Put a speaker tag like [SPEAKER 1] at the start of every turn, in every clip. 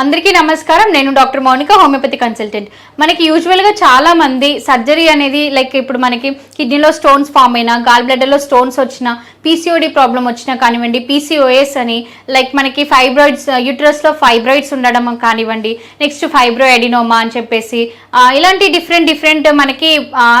[SPEAKER 1] అందరికీ నమస్కారం. నేను డాక్టర్ మౌనిక హోమియోపతి కన్సల్టెంట్. మనకి యూజువల్గా చాలా మంది సర్జరీ అనేది లైక్ ఇప్పుడు మనకి కిడ్నీలో స్టోన్స్ ఫామ్ అయినా గాల్ బ్లడ్లో స్టోన్స్ వచ్చినా పీసీఓడి ప్రాబ్లం వచ్చినా కానివ్వండి పీసీఓఎస్ అని లైక్ మనకి ఫైబ్రాయిడ్స్ యూట్రస్లో ఫైబ్రాయిడ్స్ ఉండడం కానివ్వండి నెక్స్ట్ ఫైబ్రో ఎడినోమా అని చెప్పేసి ఇలాంటి డిఫరెంట్ డిఫరెంట్ మనకి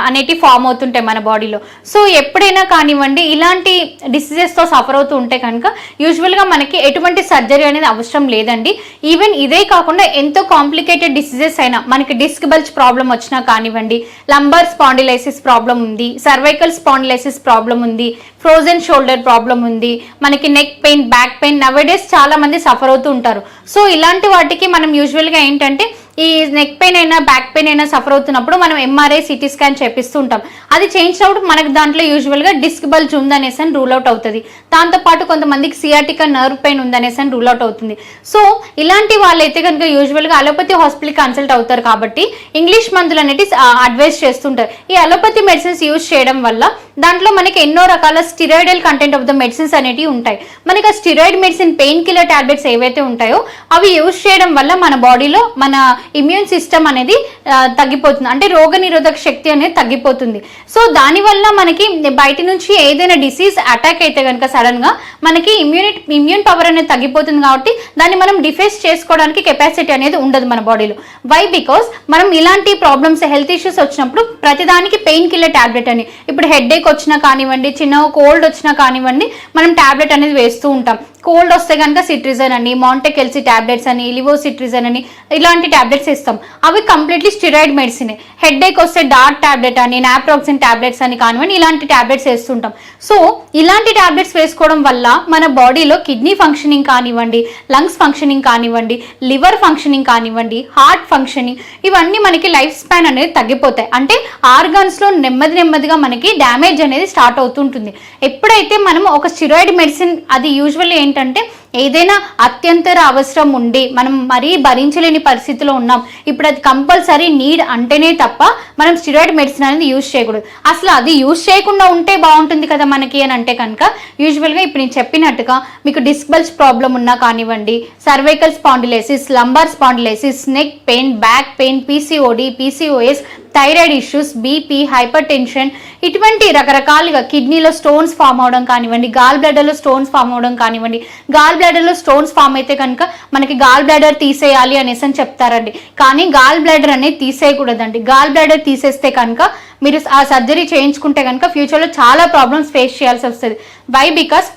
[SPEAKER 1] అనేటివి ఫామ్ అవుతుంటాయి మన బాడీలో సో ఎప్పుడైనా కానివ్వండి ఇలాంటి డిసీజెస్తో సఫర్ అవుతూ ఉంటే కనుక యూజువల్గా మనకి ఎటువంటి సర్జరీ అనేది అవసరం లేదండి. ఈవెన్ ఇదే కాకుండా ఎంతో కాంప్లికేటెడ్ డిసీజెస్ అయినా మనకి డిస్క్ బల్జ్ ప్రాబ్లం వచ్చినా కానివ్వండి లంబర్ స్పాండిలైసిస్ ప్రాబ్లం ఉంది సర్వైకల్ స్పాండిలైసిస్ ప్రాబ్లం ఉంది ఫ్రోజన్ షోల్డర్ ప్రాబ్లం ఉంది మనకి neck pain back pain nowadays చాలా మంది సఫర్ అవుతూ ఉంటారు. సో ఇలాంటి వాటికి మనం యూజువల్గా ఏంటంటే ఈ నెక్ పెయిన్ అయినా బ్యాక్ పెయిన్ అయినా సఫర్ అవుతున్నప్పుడు మనం ఎంఆర్ఐ సిటీ స్కాన్ చేపిస్తూ ఉంటాం. అది చేయించినప్పుడు మనకు దాంట్లో యూజువల్గా డిస్క్ బల్జ్ ఉందనేసి అని రూల్ అవుట్ అవుతుంది. దాంతోపాటు కొంతమందికి సియాటికా నర్వ్ పెయిన్ ఉందనేసి అని రూల్ అవుట్ అవుతుంది. సో ఇలాంటి వాళ్ళైతే కనుక యూజువల్గా అలోపతి హాస్పిటల్ కన్సల్ట్ అవుతారు కాబట్టి ఇంగ్లీష్ మందులు అనేటివి అడ్వైస్ చేస్తుంటారు. ఈ అలోపతి మెడిసిన్స్ యూజ్ చేయడం వల్ల దాంట్లో మనకి ఎన్నో రకాల steroidal content of the medicines అనేటివి ఉంటాయి. మనకి ఆ steroid medicine pain killer tablets ఏవైతే ఉంటాయో అవి యూజ్ చేయడం వల్ల మన బాడీలో మన ఇమ్యూన్ సిస్టమ్ అనేది తగ్గిపోతుంది. అంటే రోగ నిరోధక శక్తి అనేది తగ్గిపోతుంది. సో దానివల్ల మనకి బయట నుంచి ఏదైనా డిసీజ్ అటాక్ అయితే కనుక సడన్గా మనకి ఇమ్యూనిట్ ఇమ్యూన్ పవర్ అనేది తగ్గిపోతుంది కాబట్టి దాన్ని మనం డిఫెస్ చేసుకోవడానికి కెపాసిటీ అనేది ఉండదు మన బాడీలో వై బికాస్ మనం ఇలాంటి ప్రాబ్లమ్స్ హెల్త్ ఇష్యూస్ వచ్చినప్పుడు ప్రతిదానికి పెయిన్ కిల్లర్ టాబ్లెట్ అని. ఇప్పుడు హెడ్ ఏక్ వచ్చినా కానివ్వండి చిన్న కోల్డ్ వచ్చినా కానివ్వండి మనం టాబ్లెట్ అనేది వేస్తూ ఉంటాం. కోల్డ్ వస్తే కనుక సిట్రిజన్ అని మాంటెకెల్సీ ట్యాబ్లెట్స్ అని లివో సిట్రిజన్ అని ఇలాంటి ట్యాబ్లెట్స్ ఇస్తాం. అవి completely steroid medicine headache వస్తే డార్క్ టాబ్లెట్ అని నాప్రాక్సిన్ ట్యాబ్లెట్స్ అని కానివ్వండి ఇలాంటి టాబ్లెట్స్ వేస్తుంటాం. సో ఇలాంటి టాబ్లెట్స్ వేసుకోవడం వల్ల మన బాడీలో కిడ్నీ ఫంక్షనింగ్ కానివ్వండి లంగ్స్ ఫంక్షనింగ్ కానివ్వండి లివర్ ఫంక్షనింగ్ కానివ్వండి హార్ట్ ఫంక్షనింగ్ ఇవన్నీ మనకి లైఫ్ స్పాన్ అనేది తగ్గిపోతాయి. అంటే ఆర్గాన్స్లో నెమ్మది నెమ్మదిగా మనకి డ్యామేజ్ అనేది స్టార్ట్ అవుతుంటుంది. ఎప్పుడైతే మనం ఒక స్టిరాయిడ్ మెడిసిన్ అది యూజువల్లీ ఏంటంటే ఏదైనా అత్యంతర అవసరం ఉండి మనం మరీ భరించలేని పరిస్థితిలో ఉన్నాం. ఇప్పుడు అది కంపల్సరీ నీడ్ అంటేనే తప్ప మనం స్టిరాయిడ్ మెడిసిన్ అనేది యూజ్ చేయకూడదు. అసలు అది యూజ్ చేయకుండా ఉంటే బాగుంటుంది కదా మనకి అని అంటే కనుక యూజువల్గా ఇప్పుడు నేను చెప్పినట్టుగా మీకు డిస్క్ ప్రాబ్లం ఉన్నా కానివ్వండి cervical spondylosis lumbar spondylosis neck pain back pain PCOD PCOS thyroid issues BP hypertension ఇటువంటి రకరకాలుగా కిడ్నీలో స్టోన్స్ ఫామ్ అవడం కానివ్వండి గాల్ బ్లాడర్లో స్టోన్స్ ఫామ్ అవడం కానివ్వండి గాల్ బ్లాడర్లో స్టోన్స్ ఫామ్ అయితే కనుక మనకి గాల్ బ్లాడర్ తీసేయాలి అనేసి అని చెప్తారండి. కానీ గాల్ బ్లాడర్ అనేది తీసేయకూడదండి. గాల్ బ్లాడర్ తీసేస్తే కనుక మీరు ఆ సర్జరీ చేయించుకుంటే కనుక ఫ్యూచర్లో చాలా ప్రాబ్లమ్స్ ఫేస్ చేయాల్సి వస్తుంది. వై? బికాస్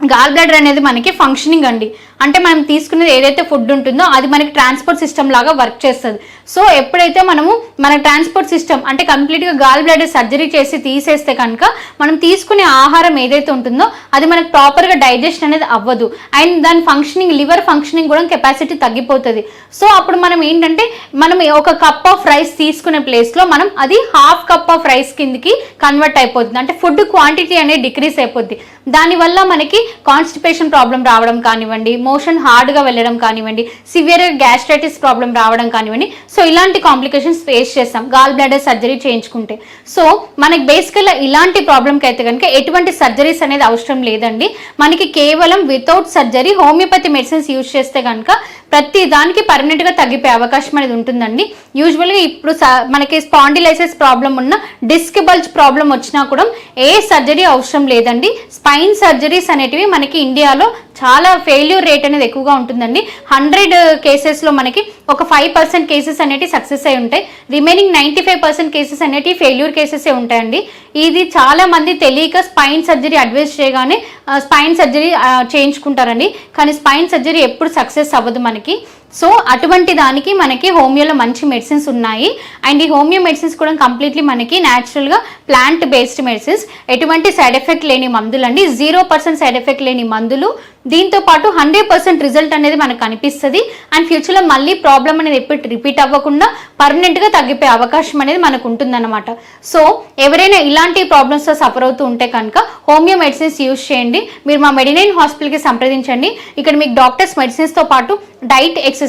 [SPEAKER 1] గాల్ బ్లాడర్ అనేది మనకి ఫంక్షనింగ్ అండి. అంటే మనం తీసుకునేది ఏదైతే ఫుడ్ ఉంటుందో అది మనకి ట్రాన్స్పోర్ట్ సిస్టమ్ లాగా వర్క్ చేస్తుంది. సో ఎప్పుడైతే మనము మన ట్రాన్స్పోర్ట్ సిస్టమ్ అంటే కంప్లీట్గా గాల్ బ్లాడర్ సర్జరీ చేసి తీసేస్తే కనుక మనం తీసుకునే ఆహారం ఏదైతే ఉంటుందో అది మనకు ప్రాపర్గా డైజెషన్ అనేది అవ్వదు. అండ్ దాని ఫంక్షనింగ్ లివర్ ఫంక్షనింగ్ కూడా కెపాసిటీ తగ్గిపోతుంది. సో అప్పుడు మనం ఏంటంటే మనం ఒక కప్ ఆఫ్ రైస్ తీసుకునే ప్లేస్లో మనం అది హాఫ్ కప్ ఆఫ్ రైస్ కిందకి కన్వర్ట్ అయిపోతుంది. అంటే ఫుడ్ క్వాంటిటీ అనేది డిక్రీస్ అయిపోద్ది. దానివల్ల మనకి కాన్స్టిపేషన్ ప్రాబ్లం రావడం కానివ్వండి మోషన్ హార్డ్గా వెళ్ళడం కానివ్వండి సివియర్ గ్యాస్ట్రైటిస్ ప్రాబ్లం రావడం కానివ్వండి సో ఇలాంటి కాంప్లికేషన్స్ ఫేస్ చేస్తాం. గాల్ బ్లాడర్ సర్జరీ చేయించుకుంటే. సో మనకి బేసికల్గా ఇలాంటి ప్రాబ్లంకి అయితే కనుక ఎటువంటి సర్జరీస్ అనేది అవసరం లేదండి. మనకి కేవలం without surgery homeopathy medicines use చేస్తే కనుక ప్రతి దానికి పర్మనెంట్గా తగ్గిపోయే అవకాశం అనేది ఉంటుందండి. యూజువల్గా ఇప్పుడు మనకి స్పాండిలైసిస్ ప్రాబ్లం ఉన్న డిస్క్ బల్జ్ ప్రాబ్లం వచ్చినా కూడా ఏ సర్జరీ అవసరం లేదండి. స్పైన్ సర్జరీస్ అనేటివి మనకి ఇండియాలో చాలా ఫెయిల్యూర్ రేట్ అనేది ఎక్కువగా ఉంటుందండి. హండ్రెడ్ కేసెస్లో మనకి ఒక ఫైవ్ పర్సెంట్ కేసెస్ అనేవి సక్సెస్ అయి ఉంటాయి. Remaining ninety five percent cases అనేటివి ఫెయిల్యూర్ కేసెస్ ఉంటాయండి. ఇది చాలా మంది తెలియక స్పైన్ సర్జరీ అడ్వైస్ చేయగానే స్పైన్ సర్జరీ చేయించుకుంటారండి. కానీ స్పైన్ సర్జరీ ఎప్పుడు సక్సెస్ అవ్వదు మనకి. సో అటువంటి దానికి మనకి హోమియోలో మంచి మెడిసిన్స్ ఉన్నాయి. అండ్ ఈ హోమియో మెడిసిన్స్ కూడా కంప్లీట్లీ మనకి న్యాచురల్గా ప్లాంట్ బేస్డ్ మెడిసిన్స్. ఎటువంటి సైడ్ ఎఫెక్ట్ లేని మందులు అండి జీరో పర్సెంట్ సైడ్ ఎఫెక్ట్ లేని మందులు. దీంతో పాటు హండ్రెడ్ పర్సెంట్ రిజల్ట్ అనేది మనకు కనిపిస్తుంది. అండ్ ఫ్యూచర్లో మళ్ళీ ప్రాబ్లం అనేది ఎప్పుడు రిపీట్ అవ్వకుండా పర్మనెంట్గా తగ్గిపోయే అవకాశం అనేది మనకు ఉంటుందన్నమాట. సో ఎవరైనా ఇలాంటి ప్రాబ్లమ్స్తో సఫర్ అవుతూ ఉంటే కనుక హోమియో మెడిసిన్స్ యూజ్ చేయండి. మీరు మా మెడినైన్ హాస్పిటల్కి సంప్రదించండి. ఇక్కడ మీకు డాక్టర్స్ మెడిసిన్స్తో పాటు diet exercise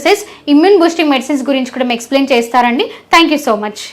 [SPEAKER 1] immune boosting medicines గురించి కూడా ఎక్స్ప్లెయిన్ చేస్తారండి. Thank you so much